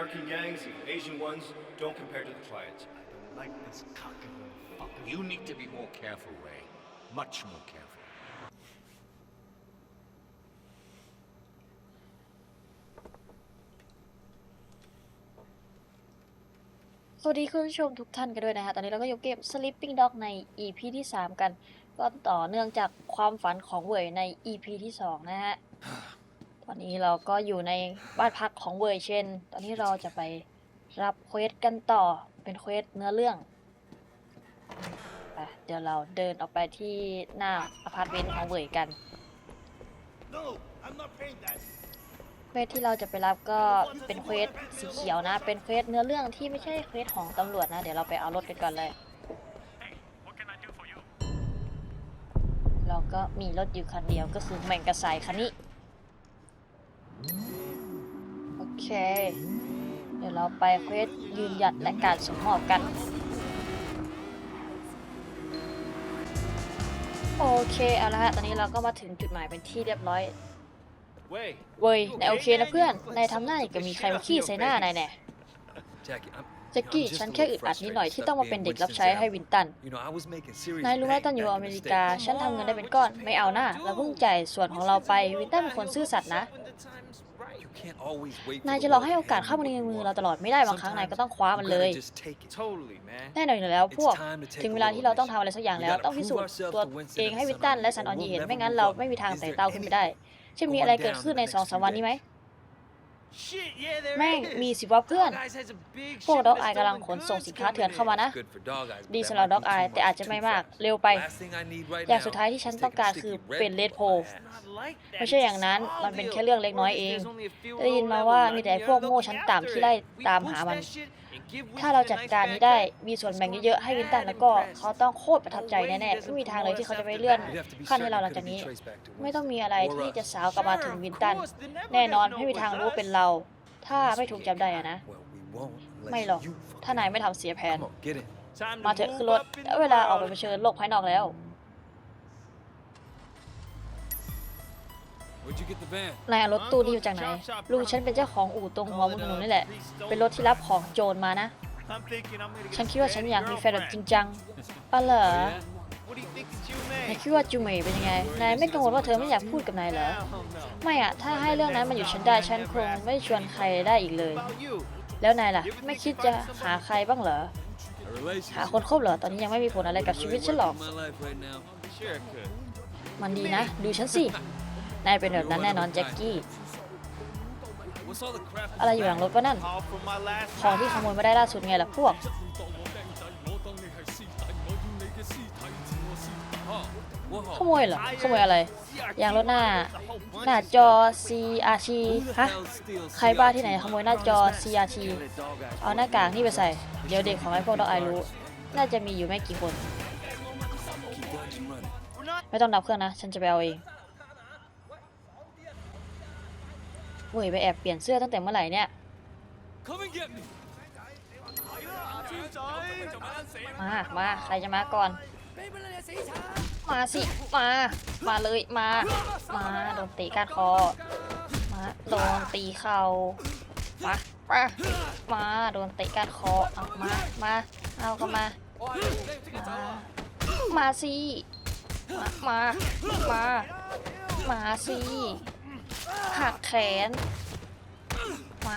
American gangs, the Asian ones, don't compare to the clients. Like this cocky little fucker. You need to be more careful, Ray. Much more careful. สวัสดีคุณผู้ชมทุกท่านกันด้วยนะฮะ ตอนนี้เราก็อยู่เกม Sleeping Dog ใน EP ที่ 3 กัน ก็ต่อเนื่องจากความฝันของเวยใน EP ที่ 2 นะฮะต อนนี้เราก็อยู่ในบ้านพักของเวยเช่นตอนนี้เราจะไปรับเควสกันต่อเป็นเควสเนื้อเรื่องไปเดี๋ยวเราเดินออกไปที่หน้าอพาร์ตเมนต์ของเวยกัน No, I'm not paying that. เควสที่เราจะไปรับก็เป็นเควสสีเขียวนะ เป็นเควสเนื้อเรื่องที่ไม่ใช่เควสของตำรวจนะ เดี๋ยวเราไปเอารถกันก่อนเลยเราก็มีรถอยู่คันเดียวก็คือแมงกระสายคันนี้ เค เดี๋ยวเราไปเควสยืนหยัดและการสมมอบกัน โอเคเอาละฮะ ตอนนี้เราก็มาถึงจุดหมายเป็นที่เรียบร้อย Wait. เว้ยนายโอเคนะเพื่อน นายทำหน้าอย่างกับมีใครมาขี้ใส่หน้านายแน่ Jackie, I'm, แจ็คกี้ฉันแค่อึดอัดนิดหน่อยที่ต้องมาเป็นเด็กรับใช้ให้วินตัน you know, I was making serious นายรู้ไหม bank ตอนอยู่ back อ in เม the ริ States. กา ฉันทำเงินได้เป็นก้อน ไม่เอาหน้าเราเพิ่งจ่ายส่วนของเราไป วินตันเป็นคนซื่อสัตย์นะ You can't always wait for นาย the จะรอ world ให้ to โอกาส hand เข้ามาใน you มือ what เรา you ตลอดไม่ได้บางครั้งนายก็ต้องคว้า want. มัน You เลย gotta just take it. Totally, man. แน่นอนอยู่แล้วพวก It's time to take ถึง a เวลา little ที่เราต้อง risk. ทำอะไรสักอย่าง We แล้ว gotta ต้องพิสูจ prove น์ ourselves ตัว to Winston เองให้ and วินตัน Summer, และซัน or ออนยี we'll เห็น never ไม่งั้น move เรา up. ไม่มีทาง Is แตะ there เต้าขึ้นไปได้ เช่นมีอะไรเกิดขึ้นในสองสามวันนี้ไหม Shit, yeah, there แม่ง is. มีสิว่าเพื่อน Guys has a big พวก shipment ด็อก of ไอายกำลัง stolen ขนส่ง goods สินค้า coming เถื่อน in. เข้ามานะ Good for dog eyes, but ดี that สำหรับ might ด็ be อกไอาย too แต่อาจ much, จะ too ไม่มาก fast. เร็วไป Last thing I need right อย่าง now สุดท้ายที่ฉัน is ต้อง taking การ a คือ sticky Red เป็นเลด Bull โพ up my It's ass. not like that. ไม่ใช่อย่างนั้น It's a มันเป็น small แค่เรื่องเล็กน้อย deal. เอง There's only a few ได้ยินมาว่ามีแต่พวกโง่ชั้นต่ำที่ไล่ตามหามัน ถ้าเราจัดการนี้ได้มีส่วนแบ่งเยอะๆให้วินตันแล้วก็เขาต้องโคตรประทับใจแน่ๆไม่มีทางเลยที่เขาจะไม่เลื่อน You'd have to be ขั้นให้ certain เราห it ลังจาก couldn't นี้ be traced back to ไม่ต้อง Winston มีอะไร or ที่ us. จะสาวกลับมาถึงวินตัน แน่นอนไม่มีทางรู้ว่าเป็นเรา ถ้าไม่ถูกจับได้อะนะ Well, we won't unless ไม่หรอก you fucking ถ้านายไม่ทำเสียแผน Come on, get in. มาเถอะขึ้นรถได้เวลาออกไปเผชิญโลกภายนอกแล้ว นายเอารถตู้นี้มาจากไหนลุงฉันเป็นเจ้าของอู่ตรงหัวมุมถนนนี่แหละ เป็นรถที่รับของโจรมานะ I'm thinking I'm gonna get ฉันคิดว่าฉันอยากมีแฟนแบบจริง girlfriend. จังอ๋อเหรอ Yeah? What do you think it's you, นาย man? คิดว่าจูเมย์เป็นยังไง นายไม่กังวลว่าเธอไม่อยากพูดกับนายเหรอ Hell no. ไม่อะถ้าให้เรื่องนั้นมาอยู่ฉันได้ ฉันคงไม่ชวนใครได้อีกเลย About you? แล้วนายล่ะ ไม่คิดจะหาใครบ้างเหรอ A relationship. หาคนคบเหรอ ตอนนี้ยังไม่มีผลอะไรกับชีวิตฉันหรอก My life right now. Sure it could. มันดีนะ ดูฉันสิ นายเป็นแบบนั้นแน่นอนแจ็คกี้ อะไรอยู่หลังรถวะนั่น ของที่ขโมยมาได้ล่าสุดไงล่ะพวก ขโมยเหรอ ขโมยอะไรยางรถหน้า หน้าจอ CRT ฮะ ใครบ้าที่ไหนขโมยหน้าจอ CRT เอาหน้ากากนี่ไปใส่ เดี๋ยวเด็กของไอ้พวกดอกไอรู้ น่าจะมีอยู่ไม่กี่คน ไม่ต้องดับเครื่องนะ ฉันจะไปเอาเอง เว้ยไปแอบเปลี่ยนเสื้อตั้งแต่เมื่อไหร่เนี่ย Come and get me. มา มา ใครจะมาก่อน มาสิ มา มาเลย มา มาโดนตีก้านคอ มาโดนตีเข่ามามามาโดนเตะก้านคอเอามา มา เอาก็มา มา มาสิ มา มา มามาสิ หักแขน มา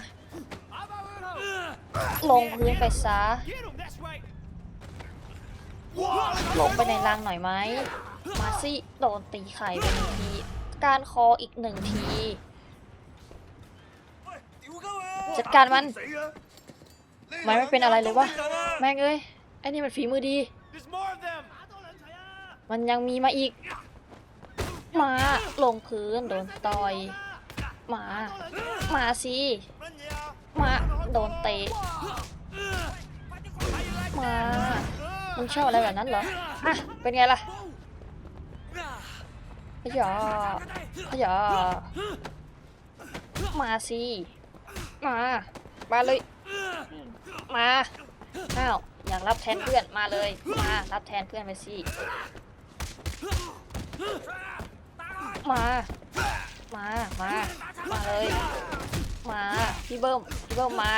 ลงพื้นไปซะ Get him, that's right. ลงไปในรังหน่อยไหม มาสิ โดนตีไข่ไปหนึ่งที การคออีกหนึ่งที จัดการมัน มันไม่เป็นอะไรเลยวะ แม่งเอ้ย ไอ้นี่มันฝีมือดี มันยังมีมาอีก มาลงพื้นโดนต่อยมามาสิมาโดนเตะมามึงชอบอะไรแบบนั้นเหรออะเป็นไงล่ะพยาพยามาสิมามาเลย มาอ้าวอยากรับแทนเพื่อนมาเลย มารับแทนเพื่อนไปสิ มา มา มา มาเลย มา พี่เบิ้ม พี่เบิ้มมา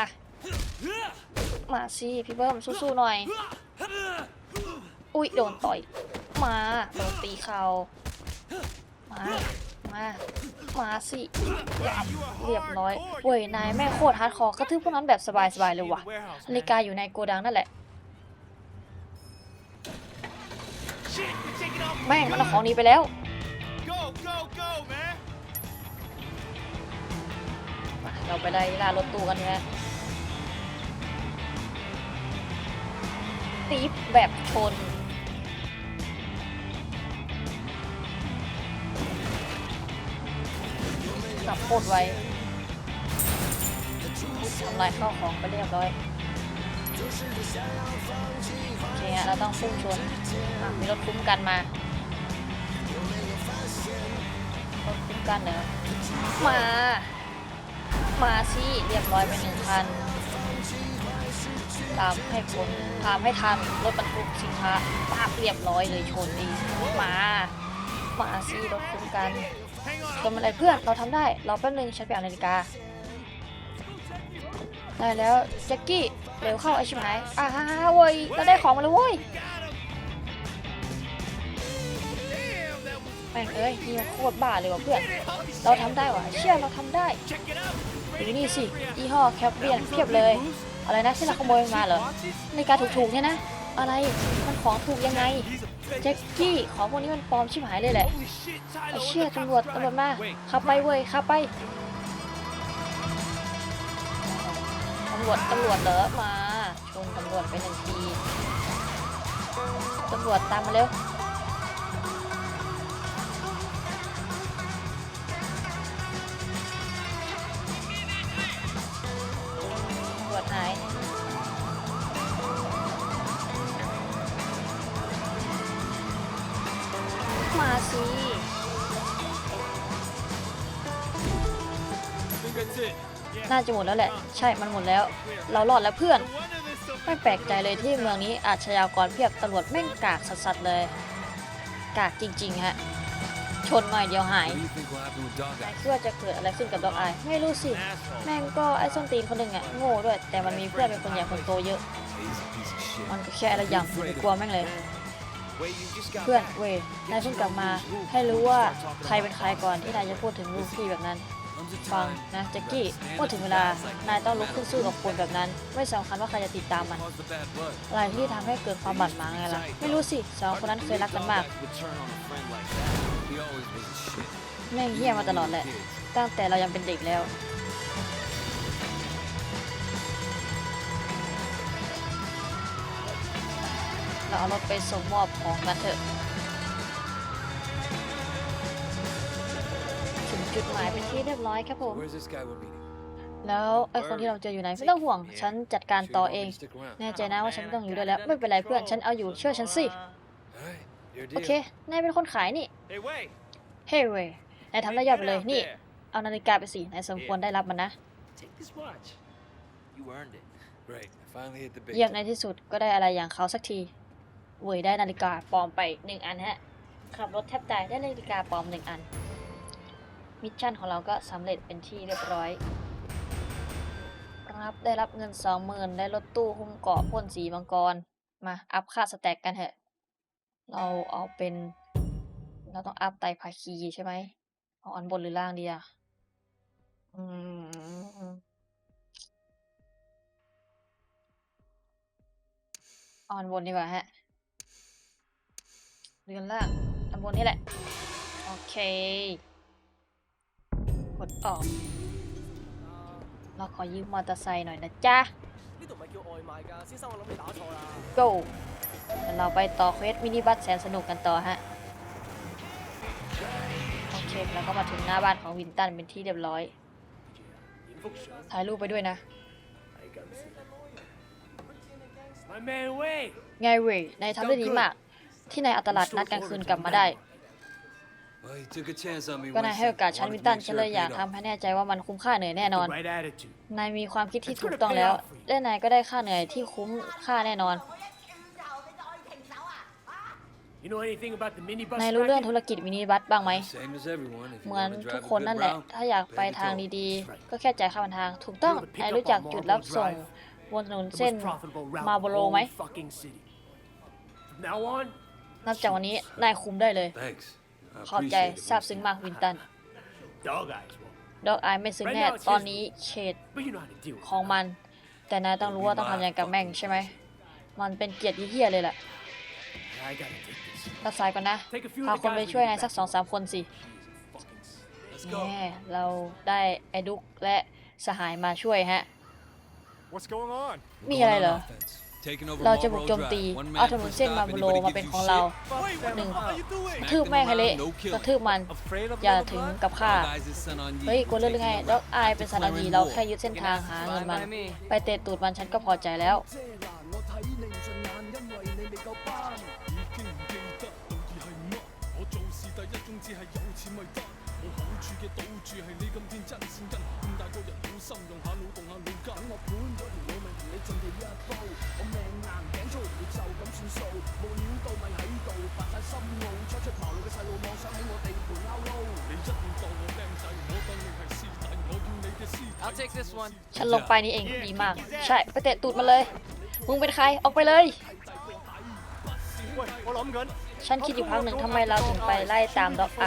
มาสิพี่เบิ้มสู้ๆหน่อย อุ้ยโดนต่อย มาโดนตีเข่ามา มา มาสิ เรียบร้อย เว้ยนายแม่โคตรฮาร์ดคอร์กระทืบพวกนั้นแบบสบายๆเลยว่ะนาฬิกาอยู่ในโกดังนั่นแหละแม่งมันเอาของนี้ไปแล้ว เราไปไล่ล่ารถตู้กันนะตีบแบบชนขับโคตรไวทำลายข้าวของไปเรียบร้อยโอเคฮะเราต้องพุ่งชนมีรถคุ้มกันมารถคุ้มกันเหรอมา มาสิเรียบร้อยไปหนึ่งคัน ตามให้คนตามให้ทันรถบรรทุกสินค้าปาบเรียบร้อยเลยชนดีมามาสิรถคุ้มกันชนอะไรเพื่อนเราทำได้เราแป๊บนึงฉันไปเอานาฬิกาได้แล้วแจ็คกี้เร็วเข้าไอชิบหายอ้าเว้ยเราได้ของมาแล้วเว้ยแม่งเอ้ยนี่มันโคตรบ้าเลยว่ะเพื่อน เราทำได้ว่ะเชื่อเราทำได้ Check it out. ดูนี่สิยี่ห้อแคปเบียนเพียบเลย อะไรนะที่เราขโมยมาเหรอในาฬิกาถูกๆเนี่ยนะ อะไรมันของถูกยังไงแจ็คกี้ของพวกนี้มันปลอมชิบหายเลยแหละไอเชี่ย what the ตำรวจตำรวจมาขับไปเว้ยขับไปตำรวจตำรวจเหรอมาชนตำรวจไปหนึ่งทีตำรวจตามมาเร็ว ตำรวจหายมาสิน่าจะหมดแล้วแหละ ใช่มันหมดแล้ว เรารอดแล้วเพื่อน ไม่แปลกใจเลยที่เมืองนี้อาชญากรเพียบตำรวจแม่งกากสัสๆเลย กากจริง ๆ ฮะ ชนหน่อยเดียวหาย What do you think will happen with Dog นาย Eye? คิดว่าจะเกิดอะไรขึ้นกับด็อกไอไม่รู้สิ แม่งก็ไอ้ส้นตีนคนหนึ่งอะโง่ด้วย แต่มันมีเพื่อนเป็นคนใหญ่คนโตเยอะ มันก็แค่อะไรอย่างอย่าไปกลัวแม่งเลย เพื่อนเวยนายเพิ่งกลับมา ให้รู้ว่าใครเป็นใครก่อนที่นายจะพูดถึงลูกพี่แบบนั้น ฟังนะแจ็คกี้เมื่อถึงเวลานายต้องลุกขึ้นสู้กับคนแบบนั้น ไม่สำคัญว่าใครจะติดตามมัน อะไรที่ทำให้เกิดความบาดหมางไงล่ะ ไม่รู้สิสองคนนั้นเคยรักกันมาก แม่งเหี้ยมาตลอดแหละ ตั้งแต่เรายังเป็นเด็กแล้ว เราเอารถไปส่งมอบของกันเถอะ ถึงจุดหมายเป็นที่เรียบร้อยครับผม แล้วไอ้คนที่เราเจออยู่ไหนไม่ต้องห่วง ฉันจัดการต่อเอง แน่ใจนะว่าฉันต้องอยู่ด้วยแล้ว ไม่เป็นไรเพื่อน ฉันเอาอยู่เชื่อฉันสิ โอ deal. เค นายเป็นคนขายนี่ Hey, wait. เฮ้ยเว้ยนายทำได้ยอดไปเลย นี่ Get out เอานาฬิกาไปสิ นายสมควรได้รับมันนะ there. Take this watch. You earned it. Right, I finally hit the big เยี่ยม time. ในที่สุดก็ได้อะไรอย่างเขาสักที เวยได้นาฬิกาปลอมไปหนึ่งอันฮะ ขับรถแทบตายได้นาฬิกาปลอมหนึ่งอัน มิชชั่นของเราก็สำเร็จเป็นที่เรียบร้อยครับได้รับเงินสองหมื่นได้รถตู้หุ้มเกาะพ่นสีมังกร มาอัพค่าสแต็กกันเถอะ เราเอาเป็น เราต้องอัพไตรภาคีใช่ไหมเอาอันบนหรือล่างดีอะอืมออันบนดีกว่าฮะเรือนล่างอันบนนี่แหละ โอเค กดออก เราขอยืมมอเตอร์ไซค์หน่อยนะจ๊ะ Go เราไปต่อเควสมินิบัสแสนสนุกกันต่อฮะ โอเคแล้วก็มาถึงหน้าบ้านของวินตันเป็นที่เรียบร้อย ถ่ายรูปไปด้วยนะ ไงเว่ยนายทำได้ดีมาก ที่นายอัตลัดนัดกลางคืนกลับมาได้ ก็นายให้โอกาสฉันวินตันฉันเลยอยากทำให้แน่ใจว่ามันคุ้มค่าเหนื่อยแน่นอน นายมีความคิดที่ถูกต้องแล้ว และนายก็ได้ค่าเหนื่อยที่คุ้มค่าแน่นอน นายรู้เรื่อง racket? ธุรกิจมินิบัสบ้างไหม Same as everyone. If you เหมือน want to ทุก drive คน a นั่น good แหละ route, ถ้าอยากไป pay the ทาง toll. ดีๆ ก็แค่จ่ายค่าผ่านทาง ถูกต้องนายรู้จักจุดรับส่งบนถนน The เส้น most profitable route มา in โบ the โลไหม whole fucking city. From now on, นับจากวันนี้นายคุมได้เลย Thanks. I ขอบใจ appreciate it. ซาบซึ้งมากวินตัน dog eyes will. ดอกอายไม่ซึ้งแน่ ตอนนี้เขต But you know how to deal with ของมัน แต่นายต้องรู้ว่าต้องทำยังไงกับแม่งใช่ไหม มันเป็นเกียรติเหี้ยๆเลยแหละ it. I gotta take this. รับสายก่อนนะพาคนไปช่วยนายสักสองสามคนสิ Let's แห go. มเราได้ไอ้ดุกและสหายมาช่วยฮะ What's going on? มีอะไรเหรอ Offense. Taking over เราจะบุก Marlboro โจม Drive. ตี One เอา man ถนน per เส้น stop. มาบุโล Anybody มา gives เป็น you ของเรา shit, หนึ่ง smack กระทืบ them แม่งให้เละ around, no กระ kill. ทืบมัน Afraid of อย่า little ถึง blood? กับฆ่า Guys is son on you. เฮ้ยกลัวเรื่องหรือไงด็อกอายเป็นสันอดี Declaring เรา war. แค่ยึดเส้นทางหาเงินมัน ไปเตะตูดมันฉันก็พอใจแล้ว I'll take this one. ฉันลงไปนี่เองดีมาก ใช่ ไปเตะตูดมันเลย มึงเป็นใคร ออกไปเลย 喂，我谂紧。 ฉันคิดอยู่พักหนึ่งทำไมเราถึงไปไล่ตามด็อกไอ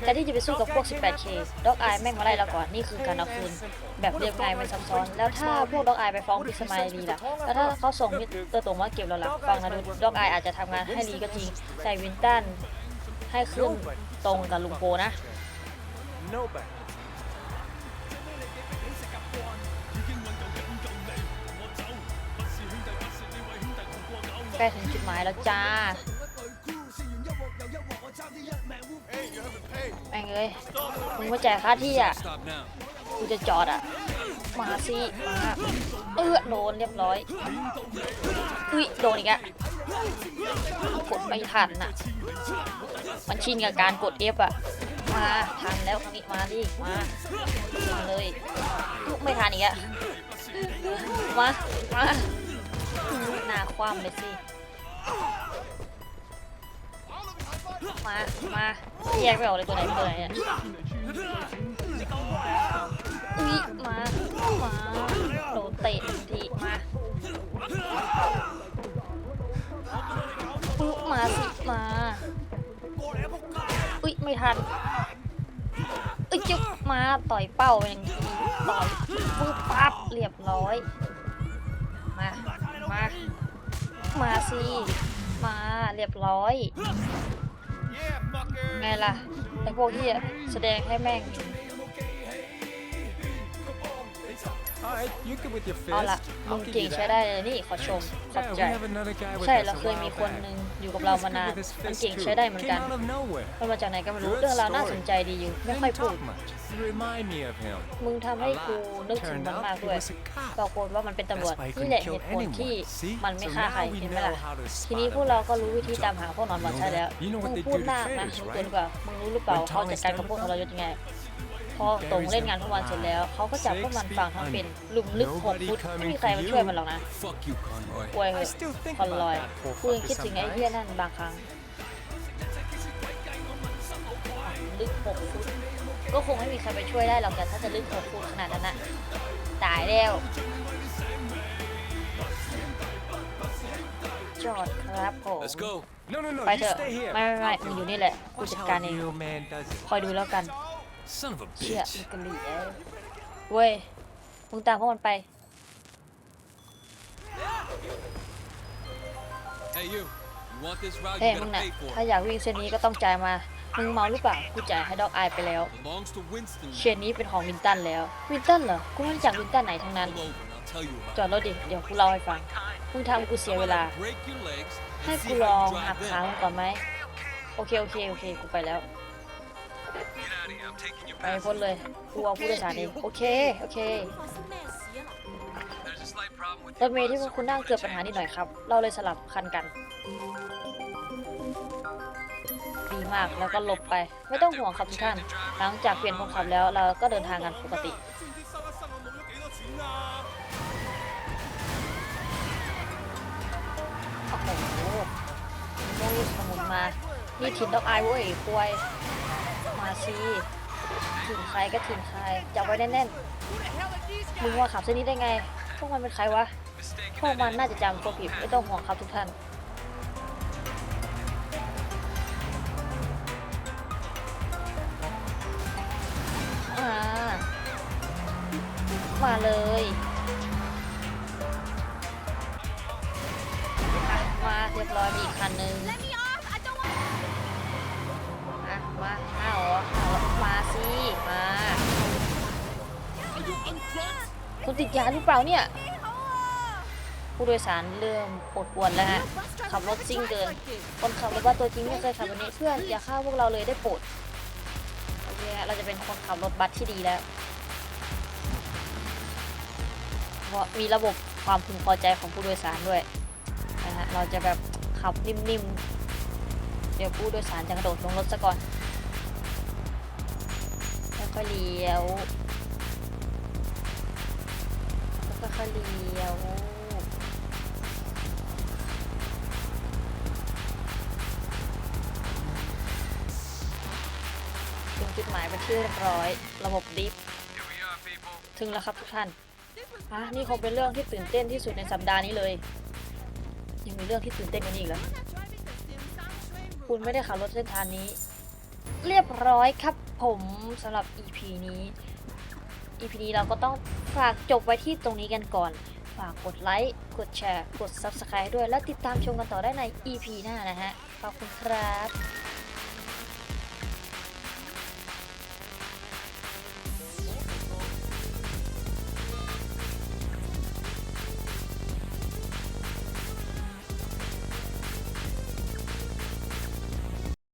แต่ที่จะไปสู้กับพวก 18K ด็อกไอแม่งมาไล่เราก่อน นี่คือการเอาคืน แบบเรียบง่ายไม่ซับซ้อน แล้วถ้าพวกด็อกไอไปฟ้องพิสมัยลีล่ะ แล้วถ้าเขาส่งมิสเตอร์ตัวมาเก็บเราล่ะฟังนะดูด็อกไออาจจะทำงานให้ลีก็จริง แต่วินตันให้ขึ้นตรงกับลุงโปนะใกล้ถึงจุดหมายแล้วจ้า แม่งเอ้ยมึงไม่จ่ายค่าที่อะกูจะจอดอะ มาสิมาเออโดนเรียบร้อยอุ้ยโดนอีกอะกดไม่ทันน่ะ มันชินกับการกด F อะ มาทันแล้วครั้งนี้มาดิมามาเลยลุกไม่ทันอีกอะมามาหน้าคว่ำเลยสิ มา มาแยกไม่ออกเลยตัวไหนเป็นตัวไหนเนี่ยอุ๊ยมา มาโดนเตะทันทีมาอุ๊มาสิมาอุ๊ยไม่ทันอุ๊ยจุ๊บมาต่อยเป้าไปหนึ่งทีต่อยปุ๊บปั๊บเรียบร้อย มา มา มาสิ มาเรียบร้อย ไงล่ะไอพวกที่แสดงให้แม่ง Alright, you good with your เอา fist. ล่ะมึ I'll ง give เก่ง you ใช้ that. ได้เลยนี่ขอชม ขอบ Yeah, ใจ we have another guy with ใช่ us เรา a เคยมี while คนห back. นึ่งอยู่กับ He เรา was มา good นาน with his มัน fist เก่ง too. ใช้ได้เหมือน Came กัน out of nowhere. มันมาจากไหนก็ไม่รู้ Good เรื่องราวน่า story. สนใจดีอยู่ ไม่ค่อย Didn't พูด talk much. You remind me of him. มึงทำให้กูนึกถึง Turned มัน out มาก he ด้วย was a cop. ปรากฏว่ามันเป็นตำรวจ That's why he นี่แหละ couldn't เห kill ตุผลที่ anyone. See? มันไม่ So ฆ่าใคร now we เห็นไหมล่ะ know how to ทีนี้ spot พวก him. เราก็รู้วิธีตามหาพวกนอนบอลใช่แล้ว You know มึ what ง they พูด do to มากนะ fairies, มึง right? ตัวดีกว่า มึงรู้หรือเปล่า When เขา Tom จัด is การ done กับพวก with ทรยศยังไง พอตรงเล่นงานทุกวันเสร็จแล้วเขาก็จับพวกมันฝังทั้งเป็นหลุมลึกหกฟุตไม่มีใครมาช่วยมันหรอกนะ Fuck you, Conroy. ป่วยเห I อะ still think คอนลอย about that poor กูยัง fucker คิดถึงไอ้เหี้ยนั่นบางครั้งลึกหกฟุตก็คงไม่มีใครไปช่วยได้หรอกแต่ถ้าจะลึกหกฟุตขนาดนั้นน่ะตายแล้ว จอดครับผม Let's go. No, no, no. ไป You เถอะ stay here. ไม่ไม่ไม่มึงอยู่นี่แหละกู Watch จัด how การ a เอง real man does it. คอยดูแล้วกัน Son of a เชี่ย bitch. มึงกะหรี่เอ้ยเว้ยมึงตามพวกมันไป Hey, you. You want this route? เฮ้ย You มึง gotta น่ะ pay for ถ้า it. อยากวิ่งเส้นนี้ก็ต้องจ่ายมา มึงเมาหรือเปล่า กูจ่ายให้ด็อกอายไปแล้ว Belongs to Winston. เชนนี้เป็นของวินตันแล้ว วินตันเหรอ กูไม่รู้จักวินตันไหนทั้งนั้น Pull over and I'll tell you about จอดรถดิ เดี๋ยวกูเล่าให้ฟัง มึงทำกูเสียเวลา it. Break your legs. ให้ and กู see ล how อง you หัก drive ขา them. มึงก่อนไหม โอเค โอเค โอเค กูไปแล้ว ไปพ้นเลยกูเอาผู้โดยสารเองโอเค โอเค รถเมล์ที่พวกคุณนั่งเกิดปัญหานิดหน่อยครับ เราเลยสลับคันกัน ดีมากแล้วก็หลบไป ไม่ต้องห่วงครับทุกท่าน หลังจากเปลี่ยนคนขับแล้วเราก็เดินทางกันปกติ โอ้โหโอ้ยสมุนมา นี่ถิ่นดอกอายเว้ยควย มาสิถิ่นใครก็ถิ่นใครจับไว้แน่นๆมึงว่าขับเส้นนี้ได้ไง พวกมันเป็นใครวะ พวกมันน่าจะจำตัวผิดไม่ต้องห่วงครับทุกท่านมามาเลยอะมาเรียบร้อยมีอีกคันหนึ่งอะมาห้าวเหรอห้าว เหรอมาคุณติดยาหรือเปล่าเนี่ย ผู้โดยสารเริ่มปวดปวนแล้วฮะ ขับรถซิ่งเกิน คนขับรถว่าตัวจริงไม่เคยขับแบบนี้เพื่อนอย่าฆ่าพวกเราเลยได้โปรดโอเคเราจะเป็นคนขับรถบัสที่ดีแล้ว เพราะมีระบบความพึงพอใจของผู้โดยสารด้วยนะฮะเราจะแบบขับนิ่มๆ เดี๋ยวผู้โดยสารจะกระโดดลงรถซะก่อน แล้วก็เลี้ยวแล้วก็ค่อยเลี้ยวถึงจุดหมายเป็นที่เรียบร้อย ระบบดิฟถึงแล้วครับทุกท่านอะนี่คงเป็นเรื่องที่ตื่นเต้นที่สุดในสัปดาห์นี้เลย ยังมีเรื่องที่ตื่นเต้นกว่านี้อีกเหรอคุณไม่ได้ขับรถเส้นทางนี้ เรียบร้อยครับ ผมสำหรับ EP นี้ EP นี้เราก็ต้องฝากจบไว้ที่ตรงนี้กันก่อน ฝากกดไลค์ กดแชร์ กด Subscribe ด้วย และติดตามชมกันต่อได้ใน EP หน้านะฮะ ขอบคุณครับ